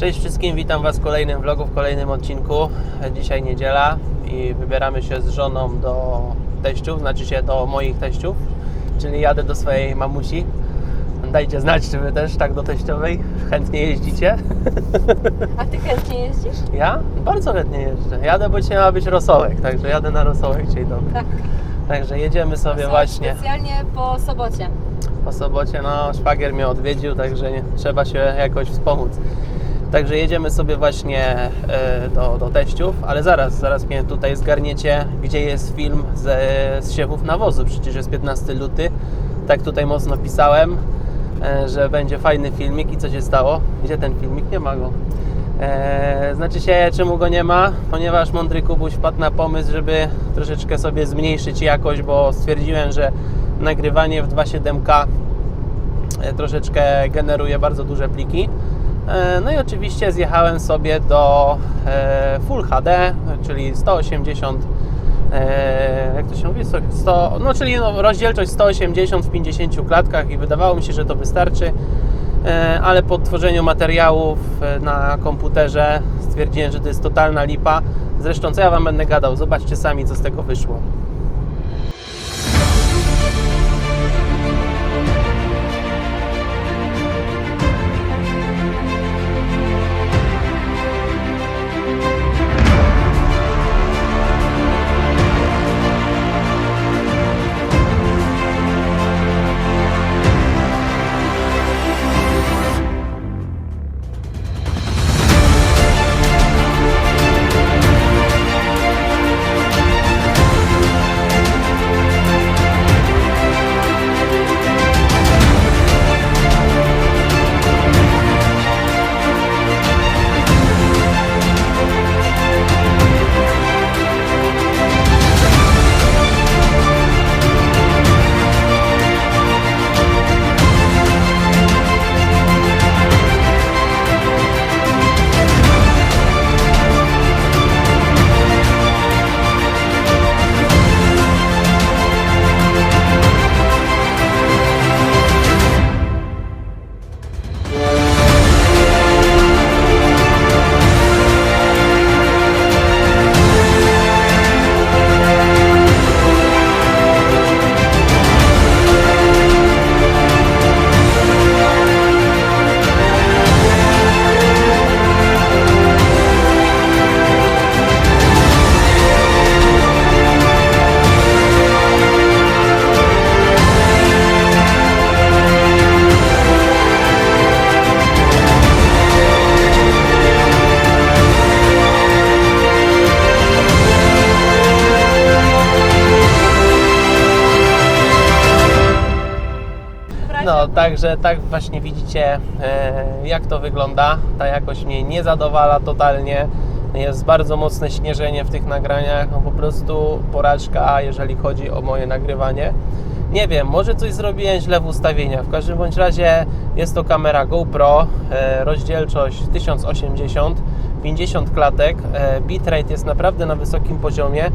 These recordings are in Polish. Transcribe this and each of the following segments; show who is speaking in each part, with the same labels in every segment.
Speaker 1: Cześć wszystkim, witam Was w kolejnym vlogu, w kolejnym odcinku. Dzisiaj niedziela i wybieramy się z żoną do teściów, znaczy się do moich teściów, czyli jadę do swojej mamusi. Dajcie znać, czy Wy też tak do teściowej chętnie jeździcie.
Speaker 2: A ty chętnie jeździsz?
Speaker 1: Ja? Bardzo chętnie jeżdżę. Jadę, bo dzisiaj ma być rosołek, także jadę na rosołek dzień dobry.
Speaker 2: Tak.
Speaker 1: Także jedziemy sobie
Speaker 2: Są
Speaker 1: właśnie
Speaker 2: Specjalnie po sobocie.
Speaker 1: po sobocie. No, szwagier mnie odwiedził, także nie, trzeba się jakoś wspomóc. Także jedziemy sobie właśnie e, do, do teściów, ale zaraz, zaraz mnie tutaj zgarniecie, gdzie jest film ze, z siewów nawozu. Przecież jest 15 luty. Tak tutaj mocno pisałem, e, że będzie fajny filmik i co się stało? Gdzie ten filmik? Nie ma go. E, znaczy się, czemu go nie ma? Ponieważ mądry Kubuś wpadł na pomysł, żeby troszeczkę sobie zmniejszyć jakość, bo stwierdziłem, że nagrywanie w 2.7K e, troszeczkę generuje bardzo duże pliki. E, No i oczywiście zjechałem sobie do e, Full HD, czyli 180 e, jak to się mówi, 100, no czyli no, rozdzielczość 180 w 50 klatkach i wydawało mi się, że to wystarczy, ale po tworzeniu materiałów na komputerze stwierdziłem, że to jest totalna lipa. Zresztą co ja Wam będę gadał, zobaczcie sami co z tego wyszło. Także tak właśnie widzicie, e, jak to wygląda. Ta jakość mnie nie zadowala totalnie. Jest bardzo mocne śnieżenie w tych nagraniach. No, po prostu porażka, jeżeli chodzi o moje nagrywanie. Nie wiem, może coś zrobiłem źle w ustawieniach. W każdym bądź razie jest to kamera GoPro, e, rozdzielczość 1080, 50 klatek. E, bitrate jest naprawdę na wysokim poziomie.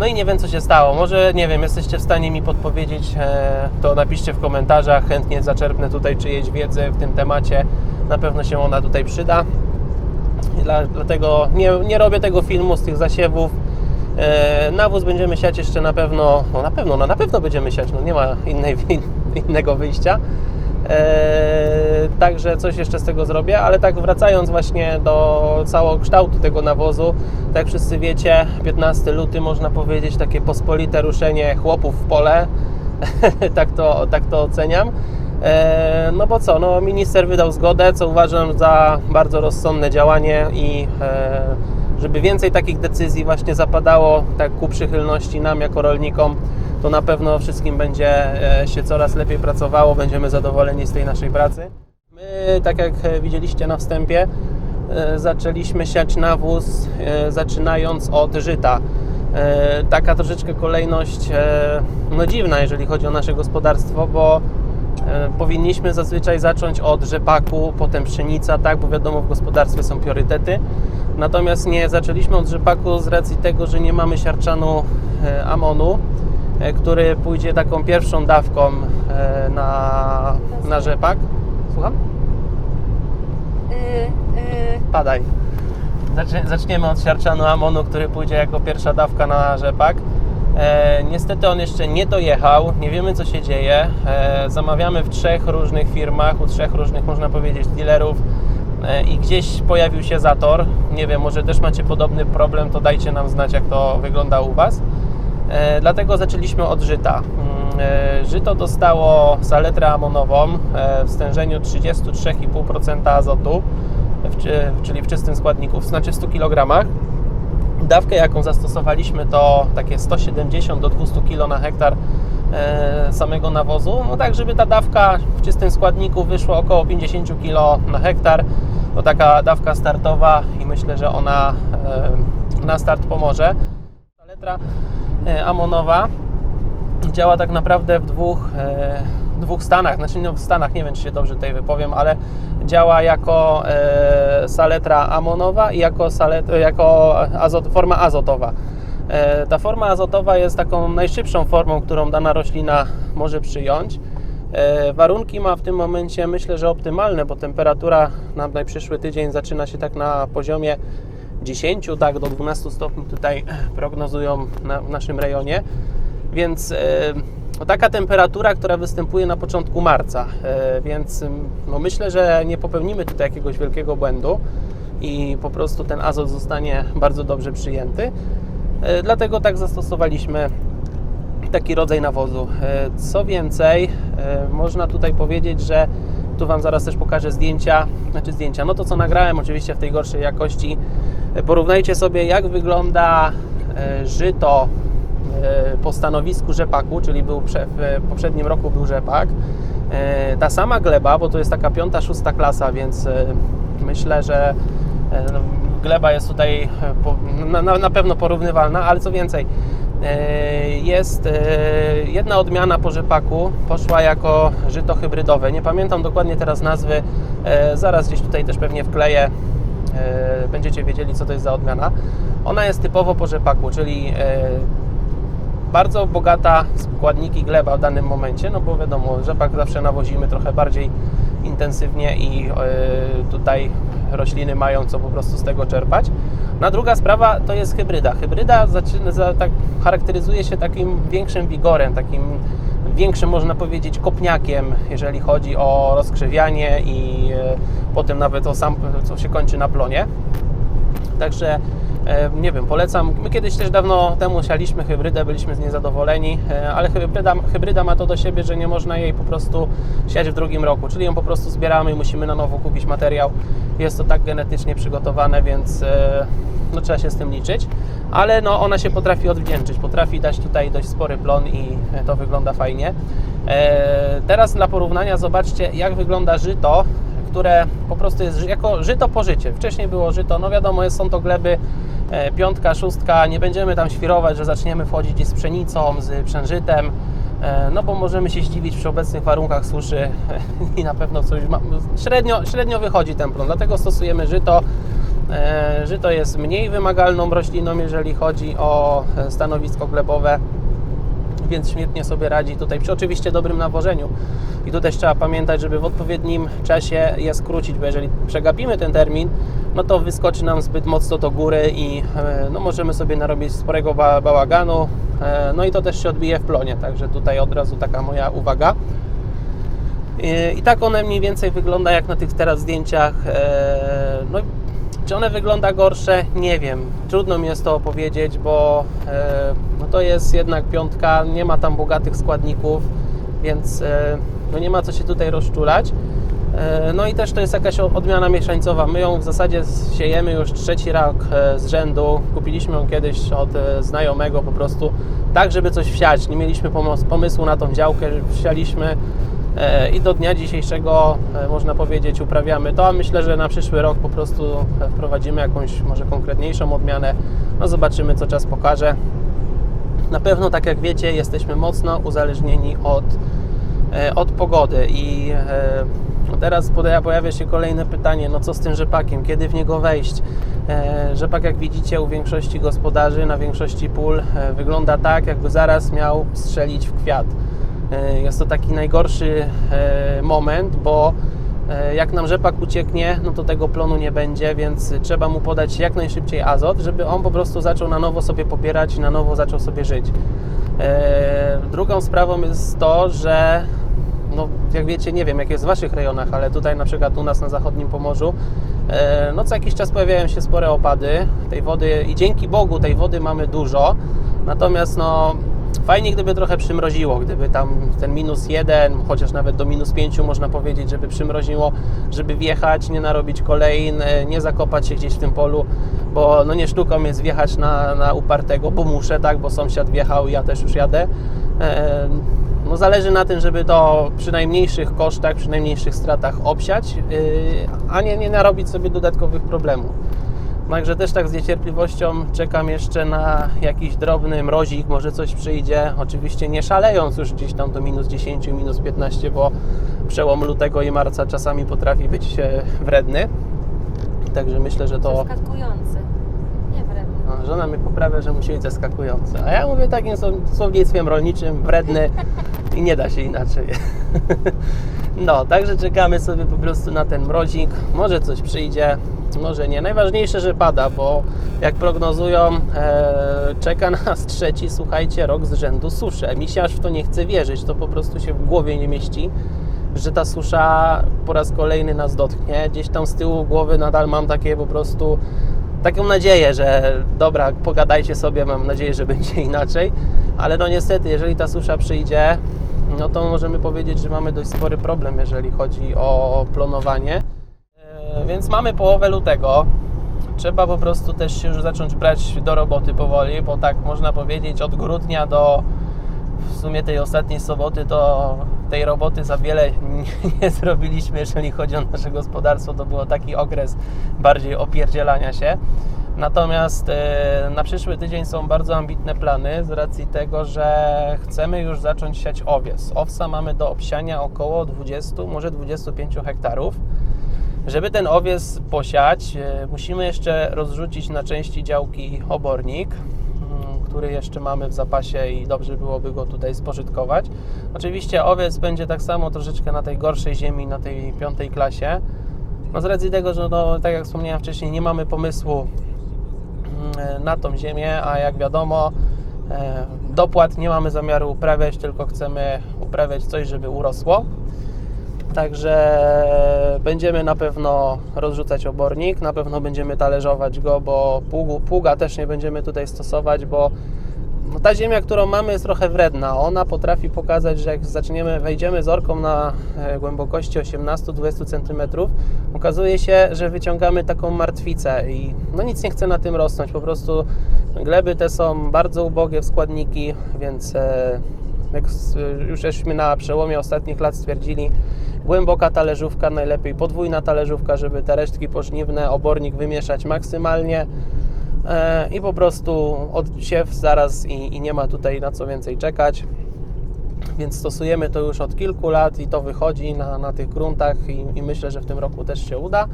Speaker 1: No i nie wiem, co się stało. Może, nie wiem, jesteście w stanie mi podpowiedzieć, e, to napiszcie w komentarzach. Chętnie zaczerpnę tutaj czyjeś wiedzy w tym temacie. Na pewno się ona tutaj przyda. Dlatego nie, nie robię tego filmu z tych zasiewów. E, nawóz będziemy siać jeszcze na pewno, no na pewno, no na pewno będziemy siać, no nie ma innej, innego wyjścia. Eee, także coś jeszcze z tego zrobię, ale tak wracając właśnie do całokształtu tego nawozu, tak jak wszyscy wiecie, 15 luty można powiedzieć takie pospolite ruszenie chłopów w pole, tak, to, tak to oceniam. Eee, no bo co, no minister wydał zgodę, co uważam za bardzo rozsądne działanie i eee, żeby więcej takich decyzji właśnie zapadało tak ku przychylności nam jako rolnikom, to na pewno wszystkim będzie e, się coraz lepiej pracowało, będziemy zadowoleni z tej naszej pracy. My, tak jak e, widzieliście na wstępie, e, zaczęliśmy siać nawóz zaczynając od żyta. Taka troszeczkę kolejność no dziwna, jeżeli chodzi o nasze gospodarstwo, bo powinniśmy zazwyczaj zacząć od rzepaku, potem pszenica, tak, bo wiadomo w gospodarstwie są priorytety. Natomiast nie zaczęliśmy od rzepaku z racji tego, że nie mamy siarczanu e, amonu, e, który pójdzie taką pierwszą dawką e, na, na rzepak. Słucham?
Speaker 2: Y,
Speaker 1: spadaj. Zacznie- Zaczniemy od siarczanu amonu, który pójdzie jako pierwsza dawka na rzepak. E, niestety on jeszcze nie dojechał, nie wiemy co się dzieje. E, zamawiamy w trzech różnych firmach, u trzech różnych, można powiedzieć, dealerów i gdzieś pojawił się zator. Nie wiem, może też macie podobny problem, to dajcie nam znać, jak to wygląda u Was. E, dlatego zaczęliśmy od żyta. Mm, e, Żyto dostało saletrę amonową e, w stężeniu 33,5% azotu, czyli w czystym składniku, znaczy w 100 kg. Dawkę, jaką zastosowaliśmy, to takie 170 do 200 kg na hektar e, samego nawozu. No tak, żeby ta dawka w czystym składniku wyszła około 50 kg na hektar. To taka dawka startowa i myślę, że ona e, na start pomoże. Saletra e, amonowa działa tak naprawdę w dwóch, e, dwóch stanach, znaczy w stanach, nie wiem czy się dobrze tutaj wypowiem, ale działa jako e, saletra amonowa i jako, salet, jako azot, forma azotowa. E, ta forma azotowa jest taką najszybszą formą, którą dana roślina może przyjąć. E, warunki ma w tym momencie myślę, że optymalne, bo temperatura na najprzyszły tydzień zaczyna się tak na poziomie 10 tak, do 12 stopni tutaj prognozują na, w naszym rejonie. Więc e, no taka temperatura, która występuje na początku marca, e, więc no myślę, że nie popełnimy tutaj jakiegoś wielkiego błędu i po prostu ten azot zostanie bardzo dobrze przyjęty. E, Dlatego tak zastosowaliśmy taki rodzaj nawozu. E, Co więcej, e, można tutaj powiedzieć, że tu Wam zaraz też pokażę zdjęcia, znaczy zdjęcia, no to co nagrałem oczywiście w tej gorszej jakości. Porównajcie sobie jak wygląda żyto po stanowisku rzepaku, czyli był w poprzednim roku był rzepak. Ta sama gleba, bo to jest taka piąta, szósta klasa, więc myślę, że gleba jest tutaj e, na, pewno porównywalna, ale co więcej, e, jest e, jedna odmiana po rzepaku, poszła jako żyto hybrydowe. Nie pamiętam dokładnie teraz nazwy, e, zaraz gdzieś tutaj też pewnie wkleję e, będziecie wiedzieli, co to jest za odmiana. Ona jest typowo po rzepaku, czyli e, bardzo bogata w składniki gleba w danym momencie, no bo wiadomo, rzepak zawsze nawozimy trochę bardziej intensywnie i e, tutaj rośliny mają co po prostu z tego czerpać. Na druga sprawa to jest hybryda. Hybryda zaczyna, za, tak, charakteryzuje się takim większym wigorem, takim większym można powiedzieć kopniakiem, jeżeli chodzi o rozkrzewianie i e, potem nawet o sam, co się kończy na plonie. Także e, nie wiem, polecam. My kiedyś też dawno temu sialiśmy hybrydę, byliśmy z niej zadowoleni, e, ale hybryda, hybryda ma to do siebie, że nie można jej po prostu siać w drugim roku, czyli ją po prostu zbieramy i musimy na nowo kupić materiał. Jest to tak genetycznie przygotowane, więc e, no, trzeba się z tym liczyć, ale no, ona się potrafi odwdzięczyć, potrafi dać tutaj dość spory plon i e, to wygląda fajnie. E, Teraz dla porównania zobaczcie, jak wygląda żyto które po prostu jest jako żyto po życie. Wcześniej było żyto, no wiadomo, są to gleby piątka, szóstka, nie będziemy tam świrować, że zaczniemy wchodzić z pszenicą, z przężytem, no bo możemy się zdziwić przy obecnych warunkach suszy i na pewno coś ma, średnio, średnio wychodzi ten plon, dlatego stosujemy żyto. E, Żyto jest mniej wymagalną rośliną, jeżeli chodzi o e, stanowisko glebowe więc świetnie sobie radzi tutaj przy oczywiście dobrym nawożeniu. I tu też trzeba pamiętać, żeby w odpowiednim czasie je skrócić, bo jeżeli przegapimy ten termin, no to wyskoczy nam zbyt mocno do góry i e, no, możemy sobie narobić sporego ba- bałaganu. E, No i to też się odbije w plonie, także tutaj od razu taka moja uwaga. I- I tak one mniej więcej wygląda jak na tych teraz zdjęciach. E, No, czy one wygląda gorsze? Nie wiem. Trudno mi jest to opowiedzieć, bo e, no to jest jednak piątka, nie ma tam bogatych składników, więc e, no nie ma co się tutaj rozczulać. E, No i też to jest jakaś odmiana mieszańcowa. My ją w zasadzie siejemy już trzeci rok e, z rzędu. Kupiliśmy ją kiedyś od e, znajomego po prostu tak, żeby coś wsiać. Nie mieliśmy pomysłu na tą działkę, wsialiśmy i do dnia dzisiejszego e, można powiedzieć uprawiamy to, a myślę, że na przyszły rok po prostu e, wprowadzimy jakąś może konkretniejszą odmianę. No zobaczymy, co czas pokaże. Na pewno, tak jak wiecie, jesteśmy mocno uzależnieni od, e, od pogody i e, teraz pojawia się kolejne pytanie, no co z tym rzepakiem, kiedy w niego wejść? E, Rzepak, jak widzicie, u większości gospodarzy, na większości pól e, wygląda tak, jakby zaraz miał strzelić w kwiat. E, Jest to taki najgorszy e, moment, bo E, Jak nam rzepak ucieknie, no to tego plonu nie będzie, więc trzeba mu podać jak najszybciej azot, żeby on po prostu zaczął na nowo sobie popierać i na nowo zaczął sobie żyć. Drugą sprawą jest to, że no, jak wiecie, nie wiem jak jest w Waszych rejonach, ale tutaj na przykład u nas na zachodnim Pomorzu, no co jakiś czas pojawiają się spore opady tej wody i dzięki Bogu tej wody mamy dużo, natomiast no fajnie gdyby trochę przymroziło, gdyby tam ten minus jeden, chociaż nawet do minus pięciu można powiedzieć, żeby przymroziło, żeby wjechać, nie narobić kolejn, nie zakopać się gdzieś w tym polu, bo no nie sztuką jest wjechać na, na upartego, bo muszę, tak, bo sąsiad wjechał i ja też już jadę. No zależy na tym, żeby to przy najmniejszych kosztach, przy najmniejszych stratach obsiać, yy, a nie, nie narobić sobie dodatkowych problemów. Także też tak z niecierpliwością czekam jeszcze na jakiś drobny mrozik, może coś przyjdzie. Oczywiście nie szalejąc już gdzieś tam do minus 10, minus 15, bo przełom lutego i marca czasami potrafi być e, wredny. Także myślę, że to
Speaker 2: Zaskakujący. Nie wredny.
Speaker 1: no, żona mnie poprawia, że musi być zaskakujące. A ja mówię takim słow- słownictwem rolniczym, wredny i nie da się inaczej. No, także czekamy sobie po prostu na ten mrozik. Może coś przyjdzie, może nie. Najważniejsze, że pada, bo jak prognozują, e, czeka nas trzeci, słuchajcie, rok z rzędu suszy. Mi się aż w to nie chce wierzyć, to po prostu się w głowie nie mieści że ta susza po raz kolejny nas dotknie. Gdzieś tam z tyłu głowy nadal mam takie po prostu taką nadzieję, że dobra, pogadajcie sobie, mam nadzieję, że będzie inaczej, ale no niestety, jeżeli ta susza przyjdzie, no to możemy powiedzieć, że mamy dość spory problem, jeżeli chodzi o plonowanie. Więc mamy połowę lutego. Trzeba po prostu też się już zacząć brać do roboty powoli, bo tak można powiedzieć od grudnia do w sumie tej ostatniej soboty to tej roboty za wiele nie, zrobiliśmy, jeżeli chodzi o nasze gospodarstwo. To było taki okres bardziej opierdzielania się. Natomiast e, na przyszły tydzień są bardzo ambitne plany z racji tego, że chcemy już zacząć siać owies. Owsa mamy do obsiania około 20, może 25 hektarów. Żeby ten owies posiać, e, musimy jeszcze rozrzucić na części działki obornik, mm, który jeszcze mamy w zapasie i dobrze byłoby go tutaj spożytkować. Oczywiście owiec będzie tak samo troszeczkę na tej gorszej ziemi, na tej piątej klasie. No z racji tego, że no, tak jak wspomniałem wcześniej, nie mamy pomysłu mm, na tą ziemię, a jak wiadomo, e, dopłat nie mamy zamiaru uprawiać, tylko chcemy uprawiać coś, żeby urosło. Także będziemy na pewno rozrzucać obornik, na pewno będziemy talerzować go, bo pługa też nie będziemy tutaj stosować, bo ta ziemia, którą mamy jest trochę wredna. Ona potrafi pokazać, że jak zaczniemy, wejdziemy z orką na e, głębokości 18-20 cm, okazuje się, że wyciągamy taką martwicę i no nic nie chce na tym rosnąć. Po prostu gleby te są bardzo ubogie w składniki, więc e, jak s- już żeśmy na przełomie ostatnich lat stwierdzili, głęboka talerzówka, najlepiej podwójna talerzówka, żeby te resztki pożniwne, obornik wymieszać maksymalnie e, i po prostu odsiew zaraz i, i nie ma tutaj na co więcej czekać. Więc stosujemy to już od kilku lat i to wychodzi na, na tych gruntach i, i myślę, że w tym roku też się uda.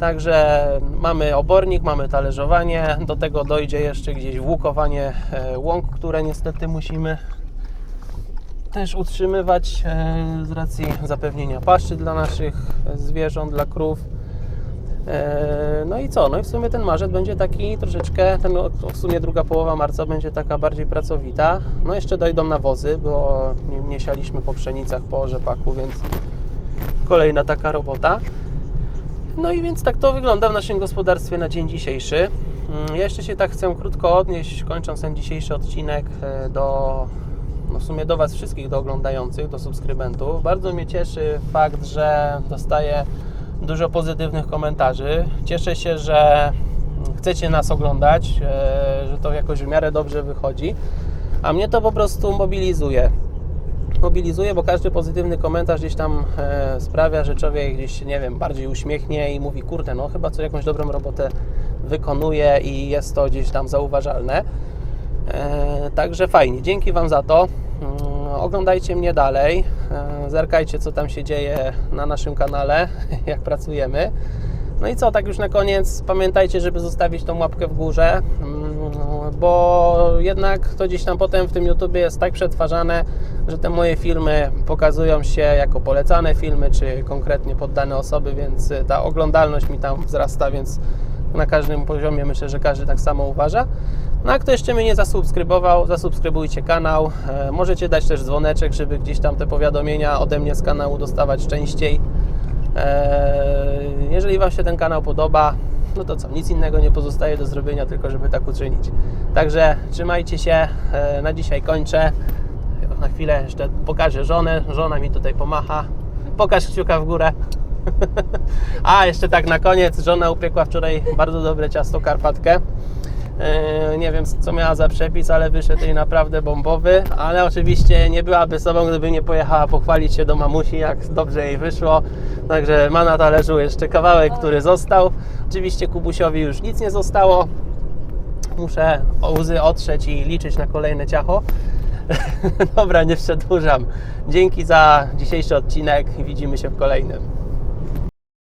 Speaker 1: Także mamy obornik, mamy talerzowanie, do tego dojdzie jeszcze gdzieś włókowanie e, łąk, które niestety musimy też utrzymywać e, z racji zapewnienia paszczy dla naszych zwierząt, dla krów. E, No i co? No i w sumie ten marzec będzie taki troszeczkę, ten, w sumie druga połowa marca będzie taka bardziej pracowita. No jeszcze dojdą nawozy, bo nie, nie sialiśmy po pszenicach, po rzepaku, więc kolejna taka robota. No i więc tak to wygląda w naszym gospodarstwie na dzień dzisiejszy. Mm, Ja jeszcze się tak chcę krótko odnieść, kończąc ten dzisiejszy odcinek e, do no w sumie do Was wszystkich, do oglądających, do subskrybentów. Bardzo mnie cieszy fakt, że dostaję dużo pozytywnych komentarzy. Cieszę się, że chcecie nas oglądać, e, że to jakoś w miarę dobrze wychodzi, a mnie to po prostu mobilizuje mobilizuje, bo każdy pozytywny komentarz gdzieś tam e, sprawia, że człowiek gdzieś, nie wiem, bardziej uśmiechnie i mówi, kurde, no chyba co jakąś dobrą robotę wykonuje i jest to gdzieś tam zauważalne. E, także fajnie, dzięki Wam za to. Mm, Oglądajcie mnie dalej, e, zerkajcie co tam się dzieje na naszym kanale, jak pracujemy. No i co, tak już na koniec, pamiętajcie, żeby zostawić tą łapkę w górze. Mm, bo jednak to gdzieś tam potem w tym YouTubie jest tak przetwarzane, że te moje filmy pokazują się jako polecane filmy, czy konkretnie poddane osoby, więc y, ta oglądalność mi tam wzrasta, więc na każdym poziomie myślę, że każdy tak samo uważa. No a kto jeszcze mnie nie zasubskrybował, zasubskrybujcie kanał. E, Możecie dać też dzwoneczek, żeby gdzieś tam te powiadomienia ode mnie z kanału dostawać częściej. E, Jeżeli Wam się ten kanał podoba, no to co, nic innego nie pozostaje do zrobienia, tylko żeby tak uczynić. Także trzymajcie się, E, na dzisiaj kończę. Na chwilę jeszcze pokażę żonę, żona mi tutaj pomacha. Pokaż kciuka w górę. A, jeszcze tak na koniec, żona upiekła wczoraj bardzo dobre ciasto karpatkę. Yy, Nie wiem, co miała za przepis, ale wyszedł jej naprawdę bombowy. Ale oczywiście nie byłaby sobą, gdyby nie pojechała pochwalić się do mamusi, jak dobrze jej wyszło. Także ma na talerzu jeszcze kawałek, który został. Oczywiście Kubusiowi już nic nie zostało. Muszę łzy otrzeć i liczyć na kolejne ciacho. Dobra, nie przedłużam. Dzięki za dzisiejszy odcinek widzimy się w kolejnym.